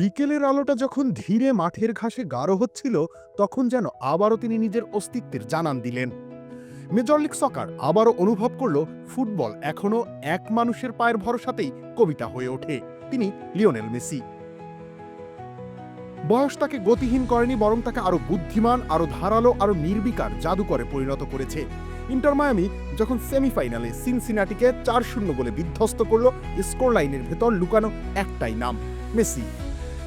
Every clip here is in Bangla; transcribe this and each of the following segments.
বিকেলের আলোটা যখন ধীরে মাঠের ঘাসে গাঢ় হচ্ছিল, তখন যেন আবারও তিনি নিজের অস্তিত্বের জানান দিলেন। মেজর লিগ সকার আবারও অনুভব করল, ফুটবল এখনও এক মানুষের পায়ের ভরসাতেই কবিতা হয়ে ওঠে। তিনি লিওনেল মেসি। বয়স তাকে গতিহীন করেনি, বরং তাকে আরও বুদ্ধিমান আরও ধারালো আরও নির্বিকার জাদুকরে পরিণত করেছে। ইন্টার মায়ামি যখন সেমিফাইনালে সিনসিনাটিকে চার শূন্য গোলে বিধ্বস্ত করল স্কোর লাইনের ভেতর লুকানো একটাই নাম, মেসি।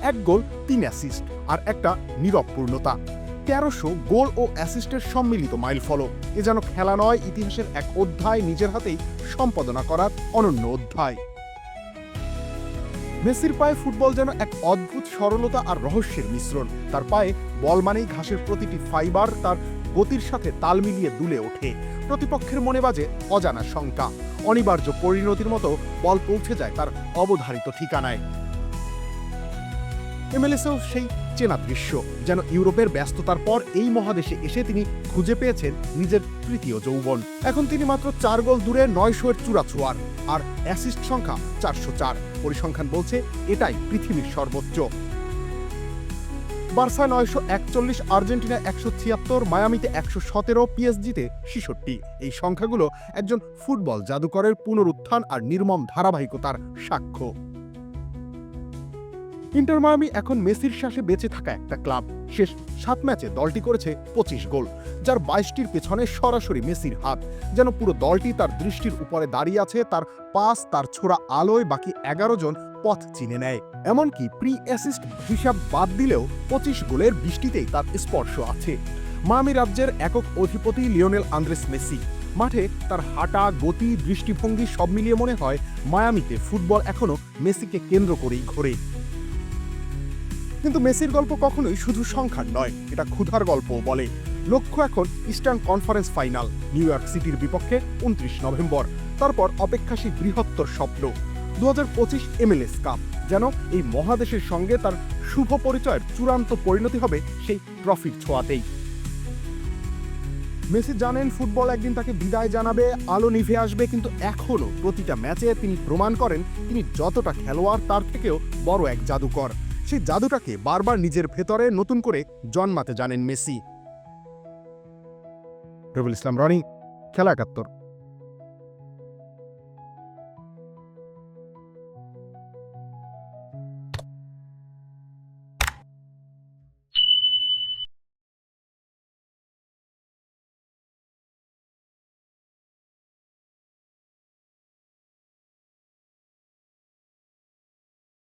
এক গোল, তিন অ্যাসিস্ট আর একটা নীরব পূর্ণতা। তেরোশো গোল ও অ্যাসিস্টের সম্মিলিত মাইল ফলক। এ যেন খেলা নয়, ইতিহাসের এক অধ্যায় নিজের হাতেই সম্পাদনা করার অনন্য অধ্যায়। মেসির পায়ে ফুটবল যেন এক অদ্ভুত সরলতা আর রহস্যের মিশ্রণ। তার পায়ে বল মানেই ঘাসের প্রতিটি ফাইবার তার গতির সাথে তাল মিলিয়ে দুলে ওঠে। প্রতিপক্ষের মনে বাজে অজানা শঙ্কা। অনিবার্য পরিণতির মতো বল পৌঁছে যায় তার অবধারিত ঠিকানায়। এমএলএসেও সেই চেনা দৃশ্য, যেন ইউরোপের ব্যস্ততার পর এই মহাদেশে এসে তিনি খুঁজে পেয়েছেন নিজের তৃতীয় যৌবন। এখন তিনি মাত্র চার গোল দূরে নয়শো এর চূড়া ছোঁয়ার আর অ্যাসিস্ট সংখ্যা চারশো চার। পরিসংখ্যান বলছে এটাই পৃথিবীর সর্বোচ্চ। বার্সা নয়শো একচল্লিশ, আর্জেন্টিনা একশো ছিয়াত্তর, মায়ামিতে একশো সতেরো, পিএসজিতে ছেষট্টি। এই সংখ্যাগুলো একজন ফুটবল জাদুকরের পুনরুত্থান আর নির্মম ধারাবাহিকতার সাক্ষ্য। ইন্টার মায়ামি এখন মেসির শ্বাসে বেঁচে থাকা একটা ক্লাব। শেষ সাত ম্যাচে দলটি করেছে পঁচিশ গোল, যার বাইশটির পেছনে সরাসরি মেসির হাত। যেন পুরো দলটি তার দৃষ্টির উপরে দাঁড়িয়ে আছে, তার পাস, তার ছোড়া আলোয় বাকি এগারো জন পথ চিনে নেয়। এমনকি প্রি অ্যাসিস্ট হিসাব বাদ দিলেও পঁচিশ গোলের বৃষ্টিতেই তার স্পর্শ আছে। মায়ামি রাজ্যের একক অধিপতি লিওনেল আন্দ্রেস মেসি। মাঠে তার হাঁটা, গতি, দৃষ্টিভঙ্গি সব মিলিয়ে মনে হয় মায়ামিতে ফুটবল এখনও মেসিকে কেন্দ্র করেই ঘোরে। কিন্তু মেসির গল্প কখনোই শুধু সংখ্যার নয়, এটা ক্ষুধার গল্প বলে। লক্ষ্য এখন Eastern Conference final, New York সিটির বিপক্ষে উনত্রিশ নভেম্বর, তারপর অপেক্ষা সেই বৃহত্তর স্বপ্ন দু হাজার পঁচিশ এমএলএস কাপ, যেন এই মহাদেশের সঙ্গে তার শুভ পরিচয়ের চূড়ান্ত পরিণতি হবে সেই ট্রফির ছোঁয়াতেই। মেসি জানেন ফুটবল একদিন তাকে বিদায় জানাবে, আলো নিভে আসবে, কিন্তু এখনও প্রতিটা ম্যাচে তিনি প্রমাণ করেন তিনি যতটা খেলোয়াড় তার থেকেও বড় এক জাদুকর। সেই জাদুটাকে বারবার নিজের ভেতরে নতুন করে জন্মাতে জানেন মেসি। রবিউল ইসলাম, রনি, খেলা একাত্তর।